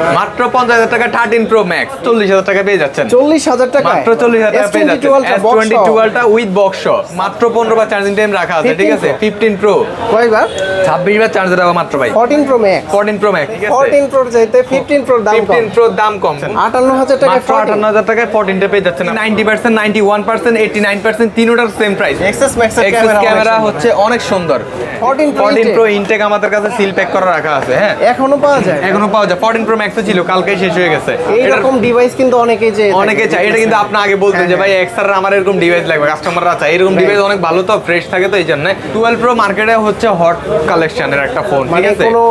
মাত্র পঞ্চাশ হাজার টাকা থার্টিন প্রো ম্যাক্স। চল্লিশ হাজার টাকা পেয়ে যাচ্ছেন। চল্লিশ হাজার টাকা মাত্র চল্লিশ হাজার টাকা পেয়ে যাচ্ছেন। এস টোয়েন্টি টুয়েলভটা উইথ বক্স মাত্র পনেরো বার চার্জিং টাইম রাখা আছে ঠিক আছে? ফিফটিন প্রো কয়বার ছাব্বিশ বার চার্জার দেওয়া মাত্র ভাই। Fourteen pro max fourteen pro max fourteen প্রোর চাইতে ফিফটিন প্রোর দাম ফিফটিন প্রো দাম কম। আটান্ন হাজার টাকা মাত্র আটান্ন হাজার টাকায় ফোরটিনটা পেয়ে যাচ্ছেন ninety percent ninety one percent eighty nine percent তিনোটার same price XS ম্যাক্সের এক্সেস ক্যামেরা ক্যামেরা হচ্ছে অনেক সুন্দর। Fourteen pro fourteen pro intake আমাদের কাছে সিল প্যাক করা রাখা আছে হ্যাঁ? এখনও পাওয়া যায়। এখনও পাওয়া যায়। ফোরটিন প্রো ম্যাক্সও ছিল কালকেই শেষ হয়ে গেছে। ডিভাইস কিন্তু অনেকে যে অনেকে চাই এটা কিন্তু আপনি আগে বলতেন যে ভাই এক্সার আমার এরকম ডিভাইস লাগবে কাস্টমাররা চাই এরকম ডিভাইস অনেক ভালো তো ফ্রেশ থাকে তো এই জন্য। টুয়েলভ প্রো মার্কেটে হচ্ছে হট কালেকশনের একটা ফোন ঠিক মানে আছে? কোনো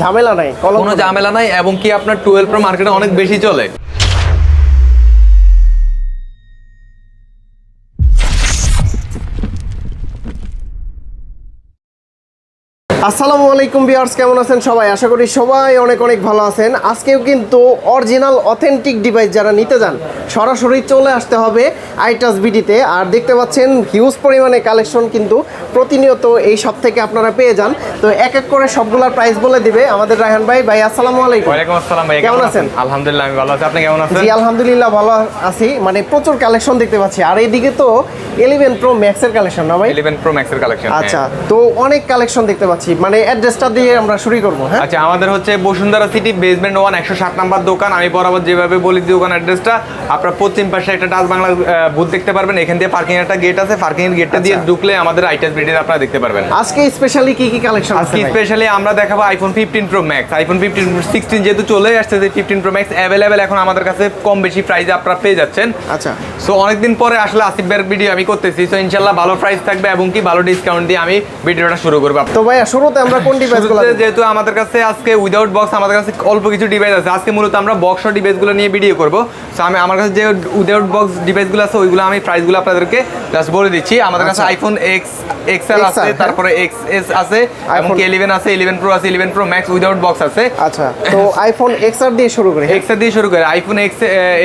ঝামেলা নাই কোনো ঝামেলা নাই এবং কি আপনার টুয়েলভ প্রো মার্কেটে অনেক বেশি চলে? আসসালামু আলাইকুম বিয়ার্স কেমন আছেন সবাই? আশা করি সবাই অনেক অনেক ভালো আছেন। আজকেও কিন্তু অরিজিনাল অথেন্টিক ডিভাইস যারা নিতে যান, সরাসরি চলে আসতে হবে আইটাস বিডিতে। আর দেখতে পাচ্ছেন হিউজ পরিমাণে কালেকশন কিন্তু প্রতিনিয়ত এই সব থেকে আপনারা পেয়ে যান। তো এক এক করে সবগুলোর প্রাইস বলে দিবে আমাদের রায়হান ভাই। ভাই আসসালামু আলাইকুম। ওয়ালাইকুম আসসালাম ভাই কেমন আছেন? আলহামদুলিল্লাহ আমি ভালো আছি। আপনি কেমন আছেন? জি আলহামদুলিল্লাহ ভালো আছি। মানে প্রচুর কালেকশন দেখতে পাচ্ছি। আর এইদিকে তো ইলেভেন প্রো ম্যাক্সের কালেকশন না ভাই? 11 প্রো ম্যাক্সের কালেকশন আচ্ছা তো অনেক কালেকশন দেখতে পাচ্ছি। মানে অ্যাড্রেসটা দিয়ে আমরা শুরু করব হ্যাঁ? আচ্ছা আমাদের হচ্ছে বসুন্ধরা সিটি বেসমেন্ট ওয়ান একশো সাত নাম্বার দোকান। আমি বরাবর যেভাবে বলি দোকান অ্যাড্রেসটা আপনার পশ্চিম পাশে একটা ডাচ বাংলা বুথ দেখতে পারবেন। এখান দিয়ে পার্কিং একটা গেট আছে। পার্কিং এর গেটটা দিয়ে আচ্ছা। ঢুকলে আমাদের আইটাস ভিডিও আপনারা দেখতে পারবেন। আজকে স্পেশালি কি কি কালেকশন আছে আজকে স্পেশালি আমরা দেখাবো iPhone fifteen pro max iPhone fifteen sixteen যেহেতু চলে আসছে যে ফিফটিন প্রো ম্যাক্স অ্যাভেলেবেল এখন আমাদের কাছে কম বেশি প্রাইসে আপনারা পেয়ে যাচ্ছেন। আচ্ছা। সো অনেকদিন পরে আসলে আসিফ ভাইয়ের ভিডিও আমি করতেছি। সো ইনশাল্লাহ ভালো প্রাইস থাকবে এবং কি ভালো ডিসকাউন্ট দিয়ে আমি ভিডিওটা শুরু করব। তো ভাইয়া শুরুতে আমরা কোন ডিভাইসগুলো যেহেতু আমাদের কাছে আজকে উইদাউট বক্স আমাদের কাছে অল্প কিছু ডিভাইস আছে। আজকে মূলত আমরা বক্স ডিভাইসগুলো নিয়ে ভিডিও করব। সো আমি আমার কাছে যে উইদাউট বক্স ডিভাইসগুলো আছে ওইগুলো আমি প্রাইসগুলো আপনাদেরকে জাস্ট বলে দিচ্ছি। আমাদের কাছে আচ্ছা। আইফোন এক্স এক্সএল আছে হ্যাঁ। তারপরে এক্স এস আছে iPhone- ইলেভেন আছে ইলেভেন প্রো আছে eleven pro max without box আছে। আচ্ছা তো আইফোন এক্সআর দিয়ে শুরু করি। এক্সআর দিয়ে শুরু করে। আইফোন এক্স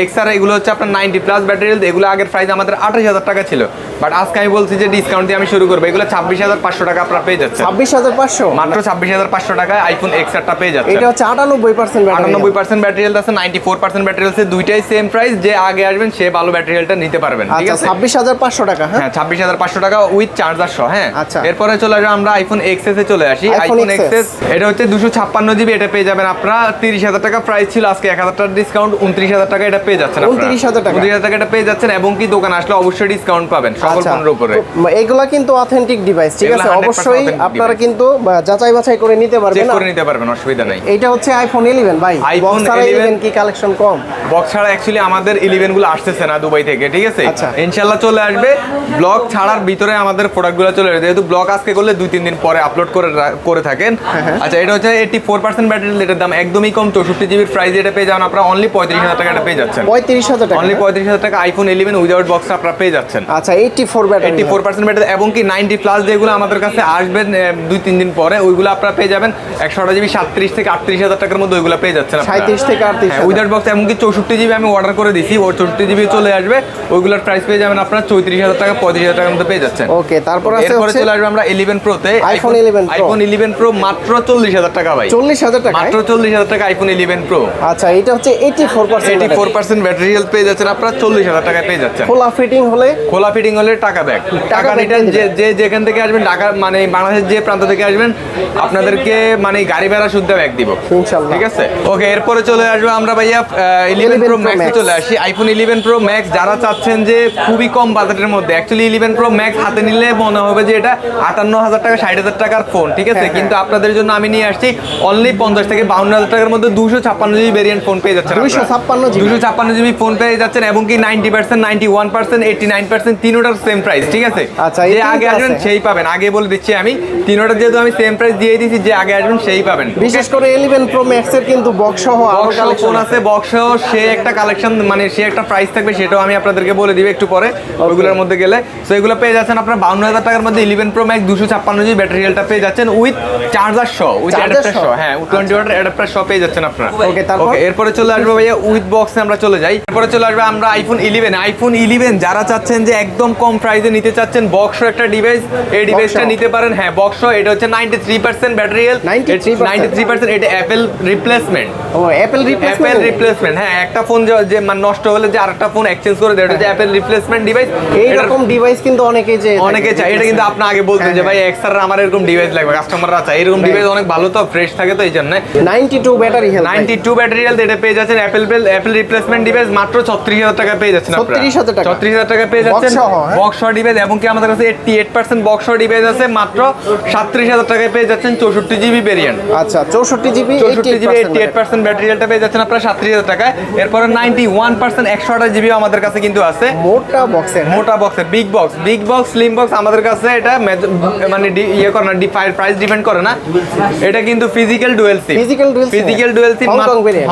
এক্স আর এগুলো হচ্ছে আপনার নাইনটি প্লাস ব্যাটারি এগুলো আগের প্রাইস আমাদের আঠাশ হাজার টাকা ছিল। বাট আজকে আমি বলছি যে ডিসকাউন্ট দিয়ে আমি শুরু করব। এগুলো ছাব্বিশ হাজার পাঁচশো টাকা আপনারা পেয়ে যাচ্ছেন। ছাব্বিশ হাজার পাঁচশো? মাত্র ছাব্বিশ হাজার পাঁচশো টাকায় আইফোন এক্স আরটা পেয়ে যাচ্ছে এটা হচ্ছে আটানব্বই পার্সেন্ট আটানব্বই পার্সেন্ট ব্যাটারি হেলথ আছে ninety four percent battery health দুইটাই সেম প্রাইস যে আগে আসবেন সে ভালো ব্যাটারি হেলথটা নিতে পারবেন। ঠিক আচ্ছা আছে? ছাব্বিশ হাজার পাঁচশো টাকা হ্যাঁ? হ্যাঁ ছাব্বিশ হাজার পাঁচশো টাকা উইথ চার্জার সহ হ্যাঁ? আচ্ছা। এরপরে চলে আসবে আমরা আইফোন এক্সএস এ চলে আসি। আইফোন এক্সএস এটা হচ্ছে দুশো ছাপ্পান্ন জিবি এটা পেয়ে যাবেন আপনারা। তিরিশ হাজার টাকা প্রাইস ছিল আজকে এক হাজার টাকা ডিসকাউন্ট উনত্রিশ হাজার টাকা এটা পেয়ে যাচ্ছেন 29,000 টাকা। উনত্রিশ হাজার টাকা এটা পেয়ে যাচ্ছেন এবং কি দোকান আসলে অবশ্যই ডিসকাউন্ট পাবেন সকল আচ্ছা। পণ্যের উপরে। এগুলা কিন্তু অথেন্টিক ডিভাইস ঠিক আছে? অবশ্যই আপনারা কিন্তু যাচাই বাছাই করে নিতে পারবেন করে নিতে পারবেন অসুবিধা নেই। এইটা হচ্ছে আইফোন ইলেভেন ভাই। iPhone বক্স 11 ইলেভেন কি কালেকশন কম? বক্স ছাড়া অ্যাকচুয়ালি আমাদের ইলেভেনগুলো আসতেছে না দুবাই থেকে ঠিক আছে? আচ্ছা। ইনশাল্লাহ চলে আসবে। ব্লক ছাড়ার ভিতরে আমাদের প্রোডাক্টগুলো চলে আসবে যেহেতু ব্লগ আজকে করলে দুই তিন দিন পরে আপলোড করে করে থাকেন। হ্যাঁ, আচ্ছা এটা হচ্ছে এইটি ফোর পার্সেন্ট ব্যাটারি এটার দাম। একদমই কম চৌষট্টি জিবির প্রাইস এটা পেয়ে যাবেন আপনারা অনলি পঁয়ত্রিশ হাজার টাকা এটা পেয়ে যাচ্ছেন। পঁয়ত্রিশ হাজার টাকা অনলি পঁয়ত্রিশ হাজার টাকা আইফোন ইলেভেন উইদাউট বক্স আপনারা পেয়ে যাচ্ছেন। আচ্ছা eighty four battery eighty four percent battery এবং কি নাইনটি প্লাস যেগুলো আমাদের কাছে আসবেন দুই তিন দিন পরে ওইগুলো আপনারা পেয়ে যাবেন। একশো জিবি সাতত্রিশ থেকে আটত্রিশ হাজার টাকার মধ্যে ওইগুলো পেয়ে যাচ্ছেন। 37 থেকে 38 হ্যাঁ, উইদাউট বক্স এমনকি চৌষট্টি জিবি আমি অর্ডার করে দিছি ওর চৌষট্টি জিবি চলে আসবে ওইগুলোর প্রাইস পেয়ে যাবেন আপনার চৌত্রিশ হাজার টাকা পঁয়ত্রিশ হাজার টাকার মধ্যে পেয়ে যাচ্ছেন। ওকে তারপর আছে এরপরে চলে আসবে আমরা ইলেভেন প্রোতে iPhone 11 Pro। আইফোন প্রো মাত্র চল্লিশ হাজার টাকা ভাই। চল্লিশ হাজার টাকা মাত্র চল্লিশ হাজার টাকা আইফোন আচ্ছা এটা হচ্ছে eighty four percent eighty four percent battery health পেয়ে যাচ্ছেন আপনারা টাকায় পেয়ে যাচ্ছেন। খোলা ফিটিং হলে? খোলা ফিটিং হলে টাকা ব্যাক টাকা রিটার্ন যে যে যেখান থেকে আসবেন টাকা মানে বাংলাদেশের যে প্রান্ত থেকে আসবেন আপনাদেরকে মানে গাড়ি ভাড়া শুদ্ধ ব্যাক দিব। ঠিক আছে? ওকে এরপরে চলে আসব আমরা ভাইয়া ইলেভেন 11 প্রো Pro Max। চলে আসি। আইফোন ইলেভেন প্রো ম্যাক্স যারা চাচ্ছেন যে খুবই কম বাজেটের মধ্যে অ্যাকচুয়ালি ইলেভেন প্রো ম্যাক্স হাতে নিলে মনে হবে যে এটা আটান্ন হাজার টাকা ষাট হাজার টাকার ফোন ঠিক আছে? হ্যাঁ, হ্যাঁ। কিন্তু আপনাদের জন্য আমি নিয়ে আসছি অনলি পঞ্চাশ থেকে বাউন্ন হাজার টাকার মধ্যে দুশো ছাপ্পান্ন জিবি ভেরিয়েন্ট ফোন পেয়ে যাচ্ছেন 256 GB দুশো ছাপ্পান্ন জিবি ফোন পেয়ে যাচ্ছেন এবং কি ninety percent ninety one percent eighty nine percent তিনোটার same price ঠিক আছে? আচ্ছা, যে আগে আসবেন সেই পাবেন। আগে বলে দিচ্ছি আমি তিনোটার যেহেতু আমি সেম প্রাইস দিয়ে দিচ্ছি যে আগে আসবেন সেই পাবেন। বিশেষ করে ইলেভেন প্রো ম্যাক্স এর কিন্তু বক্স সহ ফোন আছে। বক্স সহ সে একটা কালেকশন মানে সে একটা প্রাইস থাকবে সেটাও আমি আপনাদেরকে বলে দিব একটু পরে ওইগুলোর মধ্যে গেলে। তো এগুলো পেয়ে যাচ্ছেন আপনার বাউন্ন হাজার টাকার মধ্যে ইলেভেন প্রো ম্যাক্স দুশো ছাপ্পান্ন জিবি ব্যাটারি হেলটা পেয়ে যাচ্ছেন উইথ চার্জার সহ উইথ অ্যাডাপ্টার সহ? হ্যাঁ টোয়েন্টি ওয়াটের অ্যাডাপ্টার সহ পেয়ে যাচ্ছেন আপনারা। Okay, তারপর? ওকে এরপরে চলে আসবে ভাইয়া উইথ বক্সে আমরা চলে যাই। এরপরে চলে আসবে আমরা আইফোন ইলেভেন আইফোন ইলেভেন যারা চাচ্ছেন যে একদম কম প্রাইসে নিতে চাচ্ছেন বক্স একটা ডিভাইস এই ডিভাইসটা নিতে পারেন। হ্যাঁ বক্স এটা হচ্ছে ninety three percent battery health ninety three percent এটা অ্যাপেল রিপ্লেসমেন্ট ও অ্যাপেল অ্যাপেল রিপ্লেসমেন্ট রিপ্লেসমেন্ট হ্যাঁ একটা ফোন যে মানে নষ্ট হলে যে আরেকটা ফোন এক্সচেঞ্জ করে দেয় এটা হচ্ছে অ্যাপেল রিপ্লেসমেন্ট ডিভাইস এইরকম ডিভাইস কিন্তু অনেকে যে অনেকে চাই এটা কিন্তু আপনি আগে বলতেন যে ভাই এক্সার আমার এরকম ডিভাইস লাগবে কাস্টমাররা চাই এরকম ডিভাইস অনেক ভালো তো ফ্রেশ থাকে তো এই জন্য। 92 battery health ninety two battery health এটা পেয়ে যাচ্ছেন অ্যাপেল বেল অ্যাপেল রিপ্লেসমেন্ট ডিভাইস মাত্র ছত্রিশ হাজার টাকা পেয়ে যাচ্ছেন 36,000 টাকা? ছত্রিশ হাজার টাকা পেয়ে যাচ্ছেন হ্যাঁ? বক্স ডিভাইস এবং কি আমাদের কাছে eighty eight percent box device আছে মাত্র সাতত্রিশ হাজার টাকায় পেয়ে যাচ্ছেন চৌষট্টি জিবি ভেরিয়েন্ট আচ্ছা 64 জিবি চৌষট্টি GB eighty eight percent battery হেলথটা পেয়ে যাচ্ছেন আপনার সাতত্রিশ হাজার টাকায়। এরপরে নাইনটি ওয়ান পার্সেন্ট একশো আঠাশ জিবিও আমাদের কাছে কিন্তু আছে। মোটা বক্সের মোটা বক্সের big box big box slim box আমাদের কাছে এটা মানে ইয়ে করে না প্রাইস ডিপেন্ড করে না। এটা কিন্তু physical dual SIM physical dual SIM?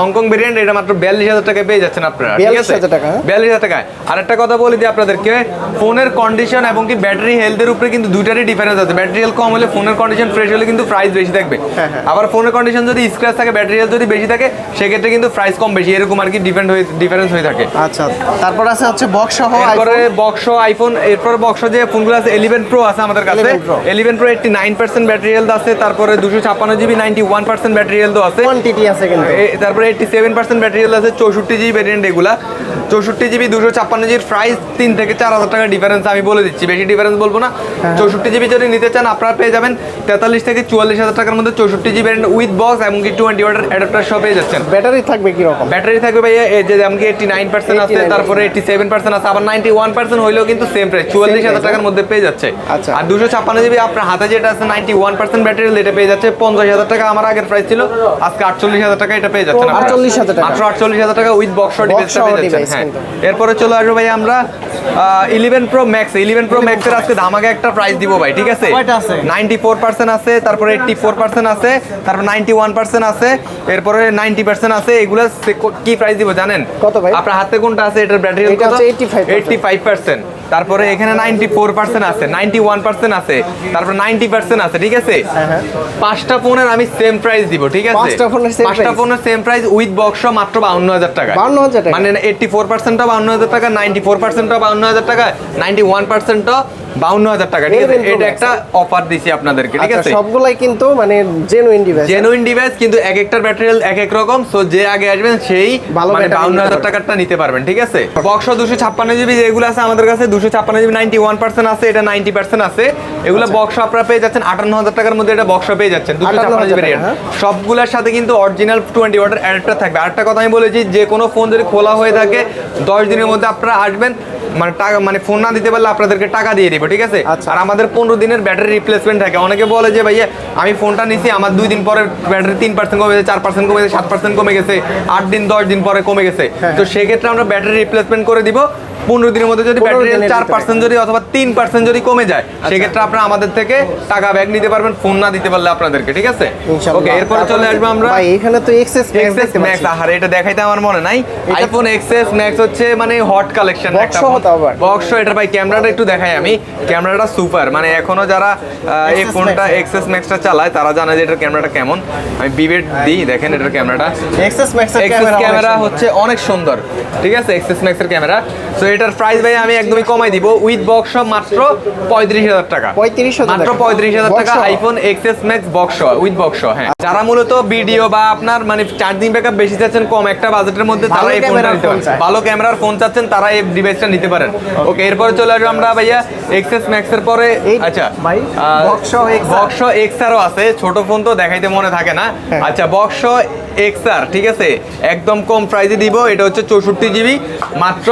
Hong Kong variant এটা মাত্র বিয়াল্লিশ হাজার টাকায় পেয়ে যাচ্ছেন আপনারা ঠিক আছে? 42,000 টাকা, হ্যাঁ? বিয়াল্লিশ হাজার টাকায়। আর একটা কথা বলি দিই আপনাদেরকে ফোনের কন্ডিশন এবং কি ব্যাটারি হেলথের উপরে কিন্তু দুইটারই ডিফারেন্স আছে। ব্যাটারি হেলথ কম হলে ফোনের কন্ডিশন ফ্রেশ হলে কিন্তু প্রাইস বেশি থাকবে। হ্যাঁ, হ্যাঁ। আবার ফোনের কন্ডিশন যদি স্ক্র্যাচ থাকে ব্যাটারি হেলথ যদি বেশি থাকে সেক্ষেত্রে কিন্তু প্রাইস কম বেশি। এরকম আর কি ডিপেন্ড হয়ে ডিফারেন্স হয়ে থাকে। আচ্ছা তারপর আছে হচ্ছে বক্স সহ এরপরে বক্স আইফোন এরপর বক্স যে ফোনগুলো আছে ইলেভেন প্রো আছে আমাদের কাছে। 11 pro eighty nine percent battery health আছে তারপরে দুশো ছাপ্পান্ন GB ninety one percent battery health আছে। কোয়ান্টিটি আছে কিন্তু। তারপরে eighty seven percent battery health আছে চৌষট্টি জিবি ভ্যারিয়েন্ট এগুলা চৌষট্টি জিবি দুশো ছাপ্পান্ন জিবির প্রাইস তিন থেকে চার হাজার টাকা ডিফারেন্স আমি বলে দিচ্ছি বেশি ডিফারেন্স বলব না। হ্যাঁ। চৌষট্টি জিবি যদি নিতে চান আপনারা পেয়ে যাবেন তেতাল্লিশ থেকে চুয়াল্লিশ হাজার টাকার মধ্যে চৌষট্টি জিবি উইথ বক্স এবং কি টোয়েন্টি ওয়াটার অ্যাডাপ্টার সহ পেয়ে যাচ্ছেন। ব্যাটারি থাকবে কি রকম ব্যাটারি থাকবে ভাইয়া এই যে যেমন কি এইটি নাইন পার্সেন্ট আছে তারপরে এইটি সেভেন পার্সেন্ট আছে আবার নাইনটি ওয়ান পার্সেন্ট হইলেও কিন্তু সেম প্রাইস চুয়াল্লিশ হাজার price, টাকার মধ্যে পেয়ে যাচ্ছে। আচ্ছা। আর দুশো ছাপ্পান্ন জিবি আপনার হাতে যেটা আছে নাইনটি ওয়ান পার্সেন্ট ব্যাটারি এটা পেয়ে যাচ্ছে পঞ্চাশ হাজার টাকা। আমার আগের প্রাইস ছিল আজকে আটচল্লিশ হাজার টাকা এটা পেয়ে যাচ্ছেন আপনারা। 48,000 টাকা। মাত্র আটচল্লিশ হাজার টাকা উইথ বক্স ডিভাইসটা পেয়ে যাচ্ছেন হ্যাঁ। এরপরে চলে আসব ভাই আমরা eleven pro max eleven pro ম্যাক্সের আজকে ধামাকে একটা প্রাইস দিব ভাই ঠিক আছে? নাইনটি ফোর পার্সেন্ট আছে তারপরে এইটটি ফোর পার্সেন্ট আছে তারপর নাইনটি ওয়ান পার্সেন্ট আছে এরপরে নাইনটি পার্সেন্ট আছে এগুলো কো- কি প্রাইস দিব জানেন? কত ভাই? আপনার হাতে কোনটা আছে এটার ব্যাটারি এটা হচ্ছে 85% এইটটি ফাইভ পার্সেন্ট তারপরে এখানে নাইনটি ফোর পার্সেন্ট আছে নাইনটি ওয়ান পার্সেন্ট আছে তারপর নাইনটি পার্সেন্ট আছে ঠিক আছে হ্যাঁ। পাঁচটা ফোনের আমি সেম প্রাইস দিব ঠিক আছে পাঁচটা ফোনের সেম প্রাইস উইথ বক্স মাত্র বাউন্ন হাজার টাকা 52,000 টাকা? মানে এইটটি ফোর পার্সেন্টটা বাউন্ন হাজার টাকা নাইনটি ফোর পার্সেন্টটা বাউন্ন হাজার টাকা নাইনটি ওয়ান পার্সেন্টটা বাউন্ন হাজার টাকা ঠিক আছে? 11 Pro এটা একটা অফার দিছি আপনাদেরকে ঠিক আচ্ছা আছে? সবগুলাই কিন্তু মানে জেনুইন ডিভাইস জেনুইন ডিভাইস কিন্তু এক একটার এক এক রকম সো যে আগে আসবেন সেই মানে বাউন্ন হাজার। টাকারটা নিতে পারবেন ঠিক আছে? বক্স দুশো ছাপ্পান্ন জিবি যেগুলো আছে আমাদের কাছে দুশো ছাপ্পান্ন জিবি নাইনটি ওয়ান পার্সেন্ট আছে এটা নাইনটি পার্সেন্ট আছে। এগুলো আচ্ছা। বক্স আপনারা পেয়ে যাচ্ছেন আটান্ন হাজার টাকার মধ্যে এটা বক্স পেয়ে যাচ্ছেন দুশো ছাপ্পান্ন জিবি রেট হ্যাঁ। সবগুলোর সাথে কিন্তু অরিজিনাল টোয়েন্টি ওয়াটার অ্যাডাপ্টার থাকবে। আরেকটা কথা আমি বলেছি যে কোনো ফোন যদি খোলা হয়ে থাকে দশ দিনের মধ্যে আপনারা আসবেন মানে টাকা মানে ফোন না দিতে পারলে আপনাদেরকে টাকা দিয়ে দিব ঠিক আছে? আচ্ছা। আর আমাদের পনেরো দিনের ব্যাটারি রিপ্লেসমেন্ট থাকে। অনেকে বলে যে ভাইয়া আমি ফোনটা নিছি আমার দুই দিন পরে ব্যাটারি তিন পার্সেন্ট কমে গেছে চার পার্সেন্ট কমে গেছে সাত পার্সেন্ট কমে গেছে আট দিন দশ দিন পরে কমে গেছে। হ্যাঁ। তো সেক্ষেত্রে আমরা ব্যাটারি রিপ্লেসমেন্ট করে দিব। পনেরো দিনের মধ্যে যদি ব্যাটারি চার পার্সেন্ট যদি অথবা তিন পার্সেন্ট যদি কমে যায় সেক্ষেত্রে আপনারা আমাদের থেকে টাকা ব্যাগ নিতে পারবেন ফোন না দিতে পারলে আপনাদেরকে ঠিক আছে? ওকে এরপরে চলে আসব আমরা। এখানে তো এক্সেস এক্সএস ম্যাক্স আহারে এটা দেখাইতে আমার মনে নাই। আইফোন এক্সএস ম্যাক্স হচ্ছে মানে হট কালেকশন একটা। বক্স এটা ভাই ক্যামেরাটা একটু দেখাই আমি। ক্যামেরাটা সুপার। মানে এখনও যারা এই ফোনটা। এক্সএস ম্যাক্সটা চালায় তারা জানে যে এটার ক্যামেরাটা কেমন। আমি বিবেট দিই দেখেন এটার ক্যামেরাটা। এক্সেস এক্সএস ক্যামেরা ক্যামেরা হচ্ছে অনেক সুন্দর। ঠিক আছে এক্সএস ম্যাক্সের ক্যামেরা। তো এটার প্রাইস ভাই আমি একদমই কমাই দিব। উইথ বক্স মাত্র পঁয়ত্রিশ হাজার টাকা। 35,000 মাত্র পঁয়ত্রিশ হাজার টাকা iPhone XS max box with box হ্যাঁ। যারা মূলত ভিডিও বা আপনার মানে চার্জিং ব্যাকআপ বেশি চাচ্ছেন কম একটা বাজেটের মধ্যে তারা এই ফোনটা নিতে পারেন। ভালো ক্যামেরার ফোন চাচ্ছেন তারা এই ডিভাইসটা নিতে পারেন। ওকে এরপরে চলে আসব আমরা ভাইয়া এক্সএস ম্যাক্সের পরে আচ্ছা ভাই, Box এক্স বক্স এক্সআরও আছে ছোট ফোন তো দেখাইতে মনে থাকে না হ্যাঁ। আচ্ছা বক্স এক্সআর ঠিক আছে? একদম কম প্রাইসে দিব এটা হচ্ছে চৌষট্টি জিবি মাত্র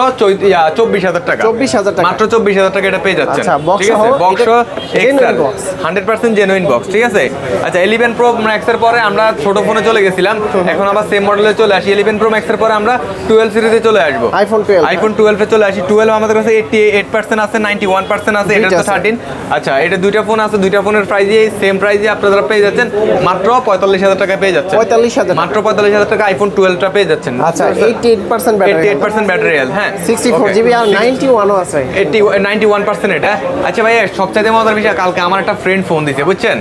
চব্বিশ হাজার টাকা। 24,000 টাকা। মাত্র চব্বিশ হাজার টাকা এটা পেয়ে যাচ্ছেন। আচ্ছা, ঠিক আছে? Box XR hundred percent genuine box ঠিক আছে? আচ্ছা ইলেভেন প্রো ম্যাক্সের পরে আমরা ছোট ফোনে চলে গেছিলাম। এখন আবার সেম মডেলে চলে আসি। ইলেভেন প্রো ম্যাক্সের পরে আমরা টুয়েলভ সিরিজে চলে আসব। আইফোন 12 আইফোন টুয়েলভে চলে আসি। টুয়েলভ আমাদের কাছে এইটটি এইট পার্সেন্ট আছে নাইনটি ওয়ান পার্সেন্ট আছে এটা তো থার্টিন আচ্ছা এটা দুইটা ফোন আছে দুইটা ফোনের প্রাইজে সেম প্রাইজে আপনারা পেয়ে যাচ্ছেন। মাত্র পঁয়তাল্লিশ হাজার টাকা পেয়ে যাচ্ছেন। 45,000 মাত্র মাত্র পঁয়তাল্লিশ হাজার টাকা আইফোন টুয়েলভটা পেয়ে যাচ্ছেন। আচ্ছা eighty eight percent eighty battery eight percent battery health হ্যাঁ। সিক্সটি ফোর জিবি আর নাইনটি ওয়ানও আছে। এইটি নাইনটি ওয়ান পার্সেন্ট এটা। আচ্ছা ভাই সবচাইতে মজার বিষয় কালকে আমার একটা ফ্রেন্ড ফোন দিছে বুঝছেন?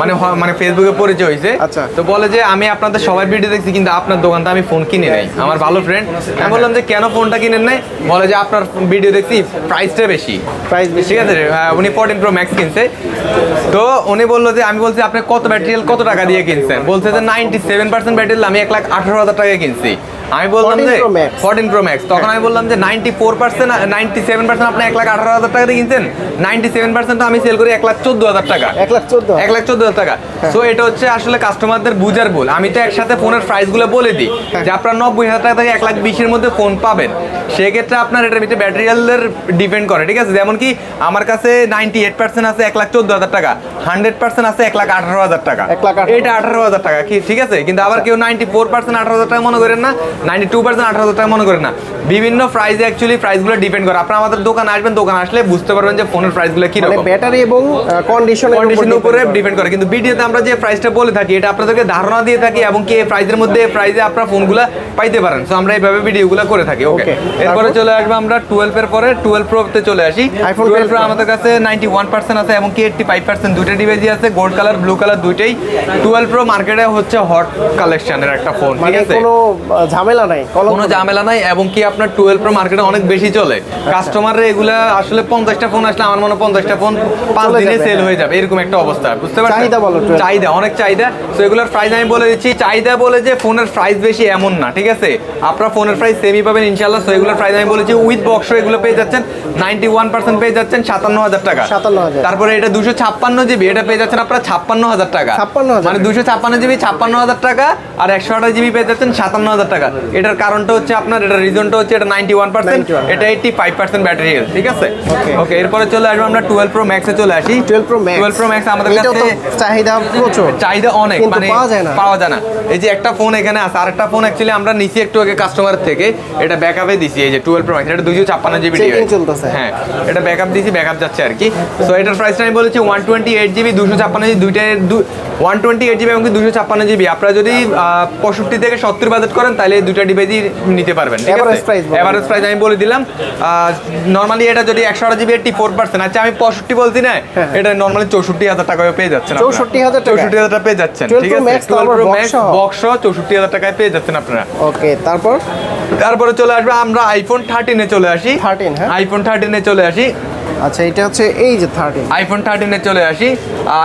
মানে মানে ফেসবুকে পরিচয় হয়েছে। আচ্ছা। তো বলে যে আমি আপনাদের সবার ভিডিও দেখছি কিন্তু আপনার দোকানটা আমি ফোন কিনে নাই। আমার ভালো ফ্রেন্ড আমি বললাম যে কেন ফোনটা কিনেন নাই? বলে যে আপনার ভিডিও দেখছি প্রাইসটা বেশি। প্রাইস বেশি। ঠিক আছে? আহ, উনি ফোরটিন প্রো ম্যাক্স কিনছে। তো উনি বলল যে আমি বলছি আপনি কত ব্যাটারিয়াল কত টাকা দিয়ে কিনছেন? বলছে যে নাইনটি সেভেন পার্সেন্ট ব্যাটারিয়াল আমি এক লাখ আঠারো হাজার টাকায় কিনছি। আমি বললাম যে ফোরটিন প্রো ম্যাক্স তখন আমি বললাম যে ninety four percent ninety seven percent আপনি এক লাখ আঠারো হাজার টাকা দিয়ে কিনছেন। নাইনটি সেভেন পার্সেন্ট আমি সেল করি এক লাখ চোদ্দ হাজার টাকা। এক লাখ চোদ্দ। এক লাখ চোদ্দ হাজার টাকা। সো এটা হচ্ছে আসলে কাস্টমারদের বুঝার ভুল। আমি তো একসাথে ফোনের প্রাইসগুলো বলে দিই যে আপনার নব্বই হাজার টাকা থেকে এক লাখ বিশের মধ্যে ফোন পাবেন। সেক্ষেত্রে আপনার এটার ভিতরে ব্যাটারিয়ালের ডিপেন্ড করে ঠিক আছে? যেমন কি আমার কাছে নাইনটি এইট পার্সেন্ট আছে এক লাখ চোদ্দ হাজার টাকা হান্ড্রেড পার্সেন্ট আছে এক লাখ আঠারো হাজার টাকা। এটা আঠারো হাজার টাকা কি ঠিক আছে? কিন্তু আবার কেউ নাইনটি ফোর পার্সেন্ট আঠারো হাজার টাকা মনে করেন না নাইনটি টু পার্সেন্ট আঠারো হাজার টাকা মনে করেন না। বিভিন্ন প্রাইসে অ্যাকচুয়ালি প্রাইসগুলো ডিপেন্ড করে। আপনার আমাদের দোকানে আসবেন দোকান আসলে বুঝতে পারবেন যে ফোনের প্রাইসগুলো কি মানে রকম ব্যাটারি এবং কন্ডিশনের কন্ডিশনের উপরে ডিপেন্ড করে। কিন্তু ভিডিওতে আমরা যে প্রাইসটা বলে থাকি এটা আপনাদেরকে ধারণা দিয়ে থাকি এবং কি এই প্রাইসের মধ্যে প্রাইসে আপনারা ফোনগুলো পাইতে পারেন। সো আমরা এইভাবে ভিডিওগুলো করে থাকি ওকে এরপরে চলে আসব আমরা টুয়েলভ এর পরে। টুয়েলভ প্রোতে চলে আসি। iPhone টুয়েলভ প্রো আমাদের কাছে নাইনটি ওয়ান পার্সেন্ট আছে এবং কি এইটটি ফাইভ পার্সেন্ট দুইটা ডিভাইসই আছে। গোল্ড কালার ব্লু কালার দুইটাই। টুয়েলভ প্রো মার্কেটে হচ্ছে হট কালেকশনের একটা ফোন ঠিক মানে আছে? কোনো ঝামেলা নাই কোনো ঝামেলা নাই এবং কি আপনার টুয়েলভ প্রো মার্কেটে অনেক বেশি চলে। কাস্টমাররা এগুলা আসলে পঞ্চাশটা ফোন আসলে আমার মনে হয় পঞ্চাশটা ফোন পাঁচ দিনে সেল হ্যাঁ। হয়ে যাবে এরকম একটা অবস্থা বুঝতে পারছেন? চাহিদা বলো চাহিদা অনেক চাহিদা। তো এগুলোর প্রাইস আমি বলে দিচ্ছি চাহিদা বলে যে ফোনের প্রাইস বেশি এমন না ঠিক আছে? আপনার ফোনের প্রাইস সেমই পাবেন ইনশাল্লাহ তো এগুলোর প্রাইস আমি বলেছি উইথ বক্স এগুলো পেয়ে যাচ্ছেন নাইনটি ওয়ান পার্সেন্ট পেয়ে যাচ্ছেন সাতান্ন হাজার টাকা। 57,000 তারপরে এটা দুশো ছাপ্পান্ন জিবি এটা পেয়ে যাচ্ছেন আপনার ছাপ্পান্ন হাজার টাকা। 56,000 মানে দুশো ছাপ্পান্ন জিবি ছাপ্পান্ন হাজার টাকা আর একশো আঠাশ জিবি পেয়ে যাচ্ছেন সাতান্ন হাজার টাকা। এটার কারণটা হচ্ছে আপনার এটা রিজনটা হচ্ছে এটা নাইনটি ওয়ান পার্সেন্ট এটা eighty five percent battery health ঠিক আছে? ওকে এরপরে চলে আসব আমরা টুয়েলভ প্রো ম্যাক্সে চলে আসি। 12 Pro Max 12 Pro Max আমাদের কাছে তো চাহিদা প্রচুর। চাহিদা অনেক মানে পাওয়া যায় না। পাওয়া যায় না। এই যে একটা ফোন এখানে আছে আরেকটা ফোন অ্যাকচুয়ালি আমরা নিছি একটু আগে কাস্টমার থেকে। এটা ব্যাকআপে দিছি এই যে টুয়েলভ প্রো ম্যাক্স এটা দুইশো ছাপ্পান্ন জিবি চলতেছে। হ্যাঁ এটা ব্যাকআপ দিছি ব্যাকআপ যাচ্ছে আর কি। সো এটার প্রাইসটা আমি বলেছি ওয়ান টোয়েন্টি এইট জিবি দুশো ছাপ্পান্ন জিবি দুইটাই ওয়ান টোয়েন্টি এইট জিবি এবং দুশো ছাপ্পান্ন জিবি। আপনারা যদি পঁয়ষট্টি থেকে সত্তর বাজেট করেন তাহলে দুইটা ডিভাইসই নিতে পারবেন। এভারেজ প্রাইস আমি বলে দিলাম। নর্মালি এটা যদি একশো আট জিবি এইটটি ফোর পার্সেন্ট আচ্ছা আমি পঁয়ষট্টি বলছি না হ্যাঁ। এটা নর্মালি চৌষট্টি হাজার টাকা পেয়ে যাচ্ছেন 64,000 টাকা? চৌষট্টি হাজার টাকা পেয়ে যাচ্ছেন ঠিক আছে? টুয়েলভ ম্যাক্স বক্স চৌষট্টি হাজার টাকায় পেয়ে যাচ্ছেন আপনারা। ওকে তারপর? তারপরে চলে আসবে আমরা আইফোন থার্টিনে চলে আসি। 13, হ্যাঁ? আইফোন থার্টিনে চলে আসি। আচ্ছা এটা হচ্ছে এই যে থার্টিন আইফোন থার্টিনে চলে আসি।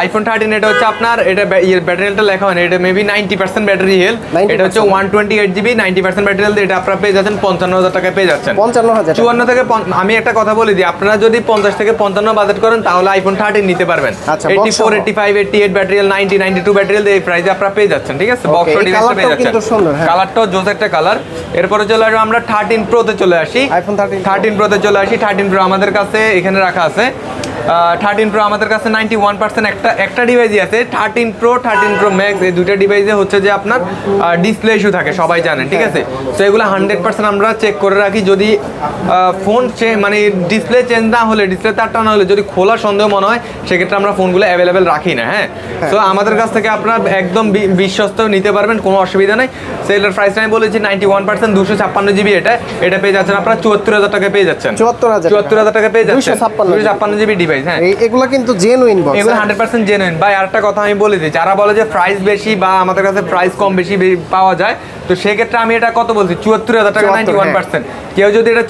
আইফোন থার্টিন এটা হচ্ছে আপনার এটা ব্যাটারিটা লেখা হয় এটা maybe ninety percent battery health এটা হচ্ছে one twenty eight GB ninety percent battery health এটা আপনারা পেয়ে যাচ্ছেন পঞ্চান্ন হাজার টাকায় পেয়ে যাচ্ছেন। পঞ্চান্ন হাজার টাকা। চুয়ান্ন থেকে আমি একটা কথা বলে দিই আপনারা যদি পঞ্চাশ থেকে পঞ্চান্ন বাজেট করেন তাহলে আইফোন থার্টিন নিতে পারবেন। আচ্ছা, eighty four. Eighty five eighty eight battery ninety ninety two battery এই প্রাইসে আপনারা পেয়ে যাচ্ছেন ঠিক আছে? বক্স ডিভাইসটা পেয়ে যাচ্ছেন। সুন্দর, হ্যাঁ। কালারটাও জোস একটা কালার এরপরে চলে আসবে আমরা থার্টিন প্রোতে চলে আসি। 13 Pro। থার্টিন প্রোতে চলে আসি থার্টিন প্রো আমাদের কাছে এখানে রাখা আছে। থার্টিন প্রো আমাদের কাছে নাইনটি ওয়ান পার্সেন্ট একটা একটা ডিভাইসই আছে। Thirteen pro thirteen pro max এই দুটো ডিভাইসে হচ্ছে যে আপনার ডিসপ্লে ইস্যু থাকে সবাই জানেন ঠিক আছে? তো এগুলো হান্ড্রেড পার্সেন্ট আমরা চেক করে রাখি। যদি ফোন মানে ডিসপ্লে চেঞ্জ না হলে ডিসপ্লে তারটা না হলে যদি খোলা সন্দেহ মনে হয় সেক্ষেত্রে আমরা ফোনগুলো অ্যাভেলেবেল রাখি না হ্যাঁ? তো আমাদের কাছ থেকে আপনারা একদম বিশ্বস্ত নিতে পারবেন কোনো অসুবিধা নেই। সেটার প্রাইস আমি বলেছি নাইনটি ওয়ান পার্সেন্ট দুশো ছাপ্পান্ন জিবি এটা। এটা পেয়ে যাচ্ছেন আপনারা চুয়াত্তর হাজার টাকা পেয়ে যাচ্ছেন। 74,000 হাজার চুয়াত্তর হাজার টাকা পেয়ে যাচ্ছেন। 256 দুশো ছাপ্পান্ন জিবি ডিভাইস হ্যাঁ। এগুলো কিন্তু জেনুইন বক্স এগুলো হান্ড্রেড পার্সেন্ট জেনুইন ভাই আরেকটা কথা আমি বলে দিই যারা বলে যে প্রাইস বেশি বা আমাদের কাছে প্রাইস কম বেশি পাওয়া যায় তো সেক্ষেত্রে আমি এটা কত বলছি? চুয়াত্তর হাজার টাকা নাইনটি ওয়ান পার্সেন্ট কেউ যদি এটা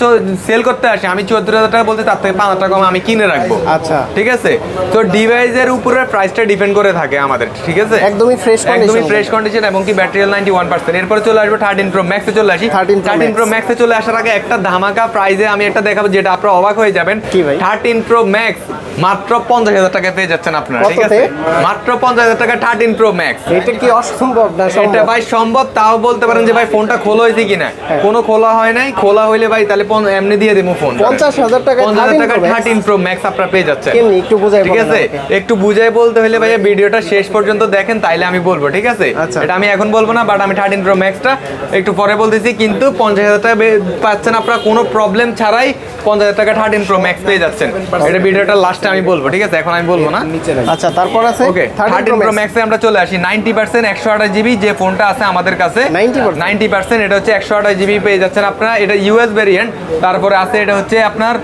সেল করতে আসে আমি চুয়াত্তর হাজার টাকা বলতে তার থেকে পাঁচ হাজার টাকা আমি কিনে রাখব। আচ্ছা। ঠিক আছে? তো ডিভাইসের উপরে প্রাইসটা ডিপেন্ড করে থাকে আমাদের ঠিক আছে? একদমই fresh একদমই ফ্রেশ কন্ডিশন এবং কি ব্যাটারি নাইনটি ওয়ান পার্সেন্ট এরপরে চলে আসবে থার্টিন প্রো ম্যাক্সে চলে আসি। থার্টিন প্রো ম্যাক্সে চলে আসার আগে একটা ধামাকা প্রাইজে আমি একটা দেখাবো যেটা আপনারা অবাক হয়ে যাবেন? থার্টিন প্রো ম্যাক্স মাত্র পঞ্চাশ হাজার টাকা পেয়ে যাচ্ছেন আপনারা ঠিক আছে? মাত্র পঞ্চাশ হাজার টাকা থার্টিন প্রো ম্যাক্স এটা কি অসম্ভব না এটা ভাই সম্ভব তাও বলতে পারেন যে ভাই ফোনটা খোলা হয়েছে কিনা? কোনো খোলা হয় নাই। খোলা হইলে ভাই তাহলে এমনি দিয়ে দেবো ফোন। পঞ্চাশ হাজার টাকা পঞ্চাশ হাজার টাকা থার্টিন প্রো ম্যাক্স আপনারা পেয়ে যাচ্ছেন। কেমনি? একটু বুঝাই ঠিক আছে? একটু বুঝাই বলতে হলে ভাইয়া ভিডিওটা শেষ পর্যন্ত দেখেন তাইলে আমি বলব ঠিক আছে? আচ্ছা। এটা আমি এখন বলব না বাট আমি থার্টিন প্রো ম্যাক্সটা একটু পরে বলতেছি কিন্তু পঞ্চাশ হাজার টাকা পাচ্ছেন আপনারা কোনো প্রবলেম ছাড়াই পঞ্চাশ হাজার টাকা থার্টিন প্রো ম্যাক্স পেয়ে যাচ্ছেন। এটা ভিডিওটা লাস্টে আমি বলব ঠিক আছে? এখন আমি বলব না। আচ্ছা তারপর আছে ওকে থার্টিন প্রো ম্যাক্সে আমরা চলে আসি। নাইনটি পার্সেন্ট একশো আঠাশ জিবি যে ফোনটা আছে আমাদের কাছে। 90% নাইনটি পার্সেন্ট এটা হচ্ছে একশো আঠাশ জিবি পেয়ে যাচ্ছেন আপনারা। এটা ইউএস ভেরিয়েন্ট তারপরে আছে এটা হচ্ছে আপনার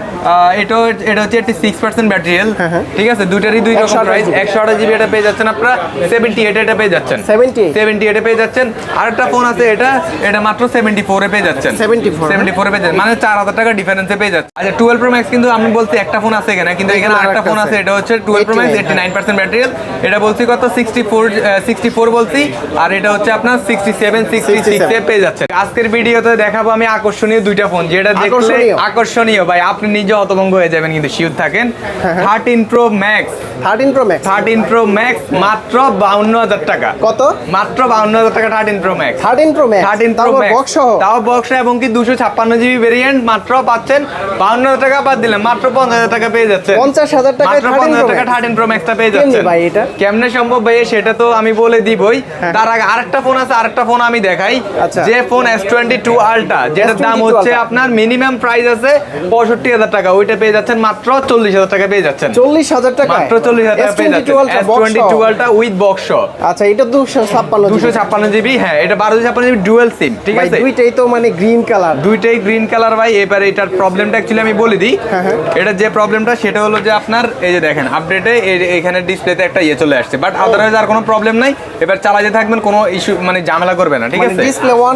এটা এটা হচ্ছে একটি সিক্স পার্সেন্ট ব্যাটারিয়াল হ্যাঁ। ঠিক আছে? দুইটারই দুই রকম প্রাইস একশো আঠাশ জিবি এটা পেয়ে যাচ্ছেন আপনারা সেভেন্টি এইট এটা পেয়ে যাচ্ছেন। 78 সেভেন্টি এইটে পেয়ে যাচ্ছেন। আরেকটা ফোন আছে এটা এটা মাত্র সেভেন্টি ফোরে পেয়ে যাচ্ছেন। 74 সেভেন্টি ফোরে পেয়ে যাচ্ছেন। মানে চার হাজার টাকা ডিফারেন্সে পেয়ে যাচ্ছে আচ্ছা টুয়েলভ প্রো ম্যাক্স কিন্তু আমি বলছি একটা ফোন আছে এখানে কিন্তু এখানে আরেকটা ফোন আছে। এটা হচ্ছে twelve pro max eighty nine percent ব্যাটারিয়াল এটা বলছি কত? সিক্সটি ফোর সিক্সটি ফোর বলছি। আর এটা হচ্ছে আপনার সিক্সটি সেভেন সিক্সটি সিক্স এ পেয়ে যাচ্ছে আজকের ভিডিওতে দেখাবো আমি আকর্ষণীয় দুইটা ফোন যেটা দেখলে আকর্ষণীয়? ভাই আপনি নিজে হতভঙ্গ হয়ে যাবেন কিন্তু শিওর থাকেন। হ্যাঁ, thirteen pro max thirteen pro max thirteen pro max মাত্র বাউন্ন হাজার টাকা। কত? মাত্র বাউন্ন হাজার টাকা thirteen pro max thirteen pro max thirteen pro max box সহ? তাও বক্স এবং কি দুশো ছাপ্পান্ন জিবি ভেরিয়েন্ট মাত্র পাচ্ছেন। বাউন্ন হাজার টাকা বাদ দিলেন মাত্র পঞ্চাশ হাজার টাকা পেয়ে যাচ্ছে পঞ্চাশ হাজার পঞ্চাশ টাকা থার্টিন প্রো ম্যাক্সটা পেয়ে যাচ্ছেন। ভাই এটা? কেমনে সম্ভব ভাই? সেটা তো আমি বলে দিবই। তার আগে আরেকটা ফোন আছে আরেকটা ফোন আমি দেখাই। আচ্ছা। যে phone S twenty two ultra যেটার দাম হচ্ছে আপনার মিনিমাম প্রাইস আছে পঁয়ষট্টি হাজার টাকা। ওইটা পেয়ে যাচ্ছেন মাত্র চল্লিশ হাজার টাকা পেয়ে যাচ্ছেন। চল্লিশ হাজার টাকা মাত্র চল্লিশ হাজার টাকা পেয়ে যাচ্ছেন। Twenty two ultra with box আচ্ছা এটা দুশো ছাপ্পান্ন দুশো ছাপ্পান্ন জিবি হ্যাঁ এটা বারোশো ছাপ্পান্ন জিবি ডুয়েল সিম ঠিক আছে? দুইটাই তো মানে গ্রিন কালার দুইটাই গ্রিন কালার ভাই এবারে এটার প্রবলেমটা অ্যাকচুয়ালি আমি বলে দিই। হ্যাঁ, হ্যাঁ। এটা যে প্রবলেমটা সেটা হলো যে আপনার এই যে দেখেন আপডেটে এখানে ডিসপ্লেতে একটা ইয়ে চলে আসছে। বাট আদারওয়াইজ আর কোনো প্রবলেম নাই। এবার চালাতে থাকবেন কোনো ইস্যু মানে ঝামেলা করবে না ঠিক আছে? ডিসপ্লে ওয়ান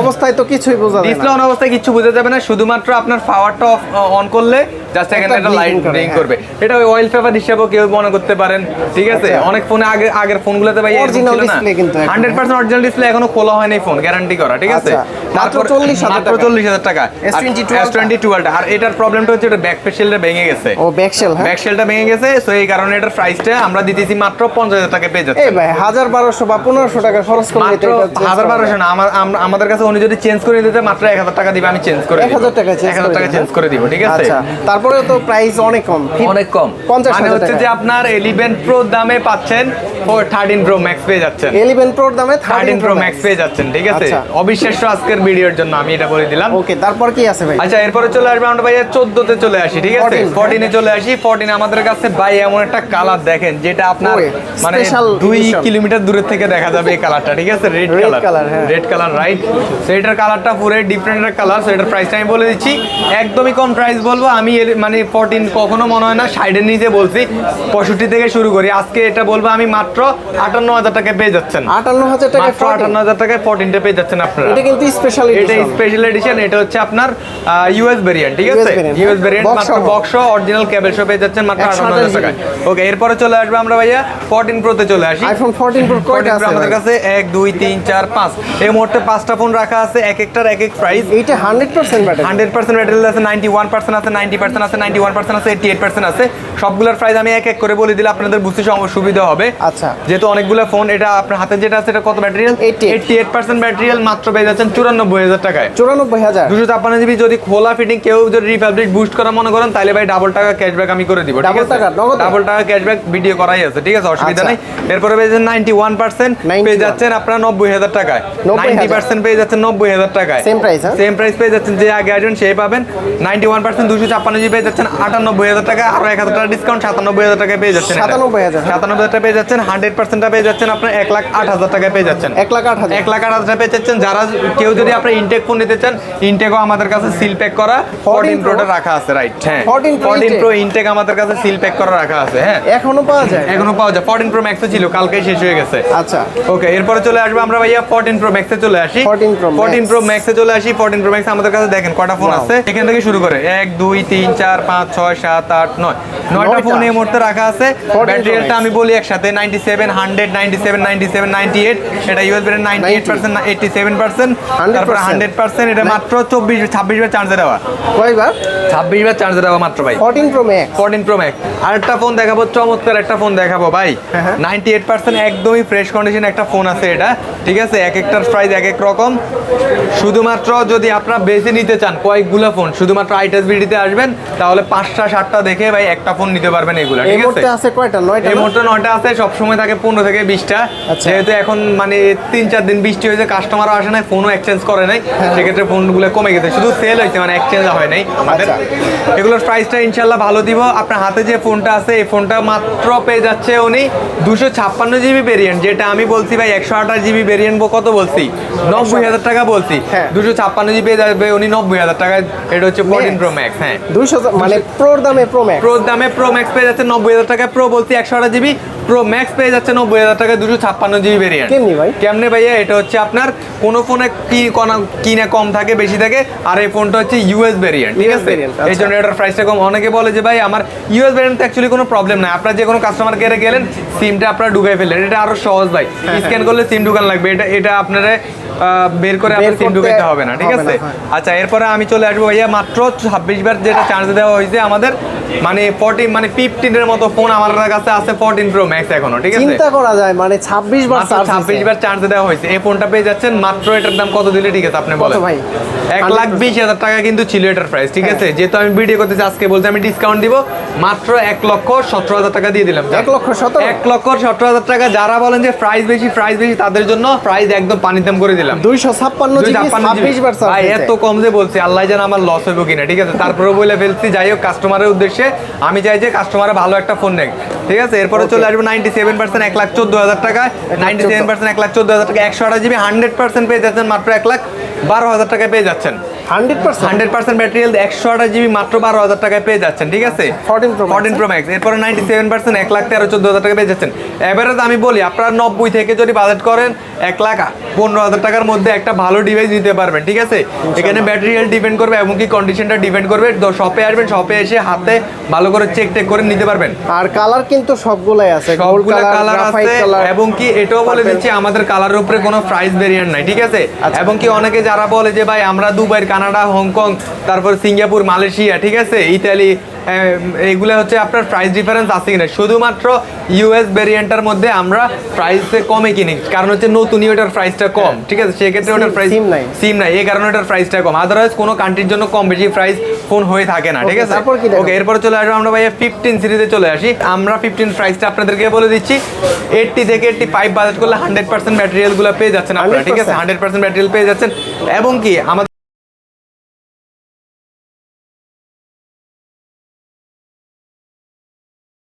অবস্থায় তো কিছুই বোঝা যায় ডিসপ্লে অন অবস্থায় কিছু বোঝা যাবে না শুধুমাত্র আপনার পাওয়ারটা অন করলে জাস্ট এখানে একটা লাইট ব্লিং হ্যাঁ। করবে। এটা ওই অয়েল পেপার হিসেবেও কেউ মনে করতে পারেন ঠিক আছে? আচ্ছা। অনেক ফোনে আগে আগের ফোনগুলোতে ভাই Original display কিন্তু এখন, হান্ড্রেড পার্সেন্ট অরিজিনাল ডিসপ্লে এখনও খোলা হয়নি ফোন গ্যারান্টি করা ঠিক আছে? আচ্ছা। মাত্র তারপর- 40,000 টাকা। চল্লিশ হাজার টাকা। S22 এস টোয়েন্টি টুয়েলভটা আর এটার প্রবলেমটা হচ্ছে এটা ব্যাক পেশেলটা ভেঙে গেছে। ও ব্যাকশেল হ্যাঁ? ব্যাকশেলটা ভেঙে গেছে সো এই কারণে এটার প্রাইসটা আমরা দিতেছি মাত্র পঞ্চাশ হাজার টাকা পেয়ে যাচ্ছে। এই ভাই হাজার বারোশো বা পনেরোশো টাকা খরচ করলে মাত্র এটা change হাজার করা বারোশো না আমার আমাদের কাছে উনি যদি চেঞ্জ করে দিতে মাত্র এক হাজার টাকা দিবে আমি চেঞ্জ করে 1000 টাকা এক হাজার টাকা চেঞ্জ করে দিব ঠিক আছে? আচ্ছা তারপরেও তো প্রাইস অনেক কম অনেক কম। মানে হচ্ছে যে আপনার ইলেভেন প্রো দামে পাচ্ছেন থার্টিন প্রো ম্যাক্স পেয়ে যাচ্ছেন। ইলেভেন প্রোর দামে থার্টিন প্রো ম্যাক্স পেয়ে যাচ্ছেন ঠিক আছে? আচ্ছা। অবিশ্বাস্য আজকের ভিডিওর জন্য আমি এটা বলে দিলাম। ওকে তারপর কি আছে ভাই? আচ্ছা এরপরে চলে আসবে আমরা ভাই চোদ্দতে চলে আসি ঠিক আছে? 14 ফোরটিনে চলে আসি ফোরটিনে আমাদের কাছে ভাই এমন একটা কালার দেখেন যেটা আপনার মানে দুই কিলোমিটার দূরের থেকে দেখা যাবে এই কালারটা ঠিক আছে? রেড কালার হ্যাঁ। রেড কালার রাইট তো এটার কালারটা পুরো ডিফারেন্ট কালার সো এটার প্রাইসটা আমি বলে দিচ্ছি। একদমই কম প্রাইস বলব আমি এর মানে ফোরটিন কখনো মনে হয় না সাইডের নিচে বলছি পঁয়ষট্টি থেকে শুরু করি। আজকে এটা বলব আমি মাত্র আটান্ন হাজার টাকা পেয়ে যাচ্ছেন। আটান্ন হাজার টাকা মাত্র আটান্ন হাজার টাকায় ফোরটিনটা পেয়ে যাচ্ছেন আপনারা। এটা কিন্তু স্পেশাল এটা স্পেশাল এডিশন এটা হচ্ছে আপনার ইউএস ভেরিয়েন্ট ঠিক আছে? ইউএস। ভেরিয়েন্ট মাত্র বক্স অরিজিনাল কেবল শো পেয়ে যাচ্ছেন মাত্র আটান্ন হাজার টাকায়। ওকে এরপরে চলে আসবে আমরা ভাইয়া 14 প্রোতে চলে আসি। আইফোন ফোরটিন প্রো 14 কয়টা আছে আমাদের কাছে এক দুই তিন চার পাঁচ। এই মুহূর্তে পাঁচটা ফোন রাখা আছে এক একটার এক এক প্রাইস এইটা hundred percent battery hundred percent battery আছে নাইনটি ওয়ান পার্সেন্ট আছে নাইনটি পার্সেন্ট আছে নাইনটি ওয়ান পার্সেন্ট আছে এইটি এইট পার্সেন্ট আছে। সবগুলোর প্রাইস আমি এক এক করে বলে দিলে আপনাদের বুঝতে সুবিধা হবে। আচ্ছা। যেহেতু অনেকগুলো ফোন এটা আপনার হাতে যেটা আছে এটা কত ব্যাটারিয়াল এইটি এইট পার্সেন্ট ব্যাটারিয়াল মাত্র পেয়ে যাচ্ছেন চুরানব্বই হাজার টাকায়। চুরানব্বই হাজার। দুশো ছাপ্পান্ন জিবি যদি খোলা ফিটিং কেউ যদি রিপাবলিক বুস্ট করা মনে করেন তাহলে ভাই ডাবল টাকা ক্যাশব্যাক আমি করে দিব ঠিক আছে? টাকা, ডাবল টাকা। ক্যাশব্যাক ভিডিও করাই আছে ঠিক আছে? অসুবিধা আচ্ছা। নেই। এরপরে পেয়ে যাচ্ছেন নাইনটি ওয়ান পার্সেন্ট 91 পেয়ে যাচ্ছেন আপনার নব্বই হাজার টাকায়। 90,000 নাইনটি পার্সেন্ট পেয়ে যাচ্ছেন নব্বই হাজার টাকায়। Same price, হ্যাঁ? সেম প্রাইস পেয়ে যাচ্ছেন যে আগে আসবেন সেই পাবেন। নাইনটি ওয়ান পার্সেন্ট দুশো ছাপ্পান্ন জিবি পেয়ে যাচ্ছেন আটানব্বই হাজার টাকা। আরও এক হাজার টাকা ডিসকাউন্ট সাতানব্বই হাজার টাকায় পেয়ে যাচ্ছেন। এটা। 97,000 সাতানব্বই হাজার পেয়ে যাচ্ছেন হান্ড্রেড পার্সেন্টটা পেয়ে যাচ্ছেন আপনার এক লাখ আট হাজার টাকায় পেয়ে যাচ্ছেন। এক লাখ আট হাজার। এক লাখ আট হাজার পেয়ে যাচ্ছেন। যারা কেউ যদি আপনার ইনটেক ফোন নিতে চান ইনটেকও আমাদের কাছে সিল প্যাক করা ফোরটিন প্রোটা রাখা আছে রাইট হ্যাঁ। 14 Pro ফোরটিন প্রো ইনটেক আমাদের কাছে সিল প্যাক করা রাখা আছে হ্যাঁ। এখনও পাওয়া যায়? এখনও পাওয়া যায়। ফোরটিন প্রো ম্যাক্সও ছিল কালকেই শেষ হয়ে গেছে। আচ্ছা। ওকে এরপরে চলে আসব আমরা ভাইয়া ফোরটিন প্রো ম্যাক্সে চলে আসি। 14 Pro Max। ফোরটিন প্রো ম্যাক্সে চলে আসি। ফোরটিন প্রো ম্যাক্স আমাদের কাছে দেখেন কটা ফোন আছে। এখান থেকে শুরু করে এক দুই তিন চার পাঁচ ছয় সাত আট নয়। নয়টা। নয়টা। ফোন এই মুহূর্তে রাখা আছে। 14 আমি বলি একসাথে ninety seven hundred ninety seven ninety seven ninety eight এটা US brand ninety eight percent eighty seven percent 100% তারপর হান্ড্রেড পার্সেন্ট এটা মাত্র চব্বিশ ছাব্বিশ বার চার্জে দেওয়া। কয়বার? ছাব্বিশ বার চার্জে দেওয়া মাত্র ভাই। Fourteen pro max fourteen pro max আরেকটা ফোন দেখাবো চমৎকার একটা ফোন দেখাবো ভাই। হ্যাঁ, হ্যাঁ। নাইনটি এইট পার্সেন্ট একদমই ফ্রেশ কন্ডিশন একটা ফোন আছে এটা। ঠিক আছে? এক একটার প্রাইস এক এক রকম শুধুমাত্র যদি আপনারা বেশি নিতে চান কয়েকগুলো ফোন শুধুমাত্র আইটাস বিডিতে আসবেন তাহলে পাঁচটা সাতটা দেখে ভাই একটা ফোন নিতে পারবেন এগুলো ঠিক আছে আছে কয়টা নয়টা এই? মুহূর্তে নয়টা আছে সবসময় থাকে পনেরো থেকে বিশটা আচ্ছা। যেহেতু এখন মানে তিন চার দিন বৃষ্টি হয়েছে কাস্টমারও আসে নাই ফোনও এক্সচেঞ্জ করে নাই হ্যাঁ। সেক্ষেত্রে ফোনগুলো কমে গেছে শুধু সেল হয়েছে মানে এক্সচেঞ্জ হয় নাই আমাদের আচ্ছা। এগুলোর প্রাইসটা ইনশাল্লাহ ভালো দিব আপনার হাতে যে ফোনটা আছে এই ফোনটা মাত্র পেয়ে যাচ্ছে উনি দুশো ছাপ্পান্ন জিবি ভেরিয়েন্ট যেটা আমি বলছি ভাই একশো আঠাশ জিবি ভেরিয়েন্ট কত বলছি নব্বই হাজার টাকা বলছি। হ্যাঁ। দুশো ছাপ্পান্ন জিবি পেয়ে যাবে উনি নব্বই হাজার টাকা এটা হচ্ছে ফোরটিন প্রো ম্যাক্স হ্যাঁ। দুশো মানে প্রোর দামে প্রো ম্যাক্স প্রোর দামে প্রো ম্যাক্স পেয়ে যাচ্ছে নব্বই হাজার টাকা প্রো বলছি একশো আঠাশ জিবি। প্রো ম্যাক্স পেয়ে যাচ্ছে নব্বই হাজার টাকা দুশো ছাপ্পান্ন জিবি ভেরিয়েন্ট কেমনি ভাই? কেমনে ভাইয়া? এটা হচ্ছে আপনার কোন ফোনে কি কোনা- কম থাকে বেশি থাকে আর এই ফোনটা হচ্ছে ইউএস ভেরিয়েন্ট ঠিক আছে? এই। জন্য এটার প্রাইসটা কম। অনেকে বলে যে ভাই আমার ইউএস ভেরিয়েন্ট অ্যাকচুয়ালি কোনো প্রবলেম নাই। আপনার যে কোনো কাস্টমার কেয়ারে গেলেন সিমটা আপনার ঢুকাই ফেললেন। এটা আরও সহজ ভাই। হ্যাঁ, স্ক্যান করলে সিম ঢুকান লাগবে। এটা এটা আপনারা বের করে আপনার সিম ঢুকাইতে হবে না ঠিক আছে হ্যাঁ। আচ্ছা এরপরে আমি চলে আসব ভাইয়া মাত্র ছাব্বিশ বার যেটা চার্জ দেওয়া হয়েছে আমাদের মানে ফোরটিন মানে ফিফটিনের মতো ফোন আমার কাছে আছে ফোরটিন প্রো ম্যাক্স এখনও ঠিক আছে চিন্তা করা যায় মানে ছাব্বিশ বার ছাব্বিশ বার চার্জ দেওয়া হয়েছে এই ফোনটা পেয়ে যাচ্ছেন মাত্র এটার দাম কত দিলে ঠিক আছে আপনি বলেন ভাই? এক লাখ বিশ হাজার টাকা কিন্তু ছিল এটার প্রাইস ঠিক হ্যাঁ। আছে যেহেতু আমি ভিডিও করতেছি আজকে বলতে আমি ডিসকাউন্ট দিব মাত্র এক লক্ষ সতেরো হাজার টাকা দিয়ে দিলাম এক লক্ষ সতেরো? এক লক্ষ সতেরো হাজার টাকা যারা বলেন যে প্রাইস বেশি প্রাইস বেশি তাদের জন্য প্রাইস একদম পানির দাম করে দিলাম দুইশো ছাপ্পান্ন জিবি 256 বার ভাই এত কম যে বলছি আল্লাহ জানে আমার লস হইব কিনা ঠিক আছে? তারপরে বলে ফেলছি যাই হোক কাস্টমারের উদ্দেশ্যে আমি চাই যে কাস্টমারে ভালো একটা ফোন নেয় ঠিক আছে? এরপরে চলে আসবে নাইনটি সেভেন পার্সেন্ট এক লাখ চোদ্দ হাজার টাকা। নাইনটি সেভেন পার্সেন্ট এক লাখ চোদ্দ হাজার টাকা একশো আঠাশ জিবি হান্ড্রেড পার্সেন্ট পেয়ে যাচ্ছেন মাত্র এক লাখ বারো হাজার টাকায় পেয়ে যাচ্ছেন। Hundred percent? Hundred percent battery health একশো আঠাশ জিবি মাত্র বারো হাজার টাকায় পেয়ে যাচ্ছেন ঠিক আছে? 14 Pro ফোরটিন প্রো ম্যাক্স এরপরে নাইনটি সেভেন পার্সেন্ট এক লাখ তেরো চোদ্দ হাজার টাকা পেয়ে যাচ্ছেন। এভারেজ আমি বলি আপনারা নব্বই থেকে যদি বাজেট করেন এক লাখ পনেরো হাজার টাকার মধ্যে একটা ভালো ডিভাইস নিতে পারবেন ঠিক আছে? এখানে ব্যাটারি হেলথ ডিপেন্ড করবে এমনকি কন্ডিশনটা ডিপেন্ড করবে। শপে আসবেন শপে এসে হাতে ভালো করে চেক টেক করে নিতে পারবেন। আর কালার কিন্তু সবগুলাই আছে সবগুলো কালার আছে এবং কি এটাও বলে দিচ্ছি আমাদের কালারের উপরে কোনো প্রাইস ভেরিয়েন্ট নাই ঠিক আছে? আচ্ছা। এবং কি অনেকে যারা বলে যে ভাই আমরা দুবাই কানাডা হংকং তারপর সিঙ্গাপুর মালয়েশিয়া ঠিক আছে? ইতালি এইগুলো হচ্ছে আপনার প্রাইস ডিফারেন্স আছে কিনা? শুধুমাত্র ইউএস ভেরিয়েন্টের মধ্যে আমরা প্রাইসে কমে কিনি। কারণ হচ্ছে নতুন ওটার প্রাইসটা কম ঠিক আছে? সেক্ষেত্রে ওটার প্রাইস SIM নাই। সিম নাই এই কারণে ওটার প্রাইসটা কম। আদারওয়াইজ কোনো কান্ট্রির জন্য কম বেশি প্রাইস ফোন হয়ে থাকে না ঠিক আছে? ওকে এরপরে চলে আসব আমরা ভাইয়া ফিফটিন সিরিজে চলে আসি। আমরা ফিফটিন প্রাইসটা আপনাদেরকে বলে দিচ্ছি। এইটটি থেকে এইটটি ফাইভ বাজেট করলে হান্ড্রেড পার্সেন্ট ম্যাটেরিয়ালগুলো পেয়ে যাচ্ছেন আপনারা ঠিক আছে? হান্ড্রেড পার্সেন্ট ম্যাটেরিয়াল পেয়ে যাচ্ছেন। এবং কি আমাদের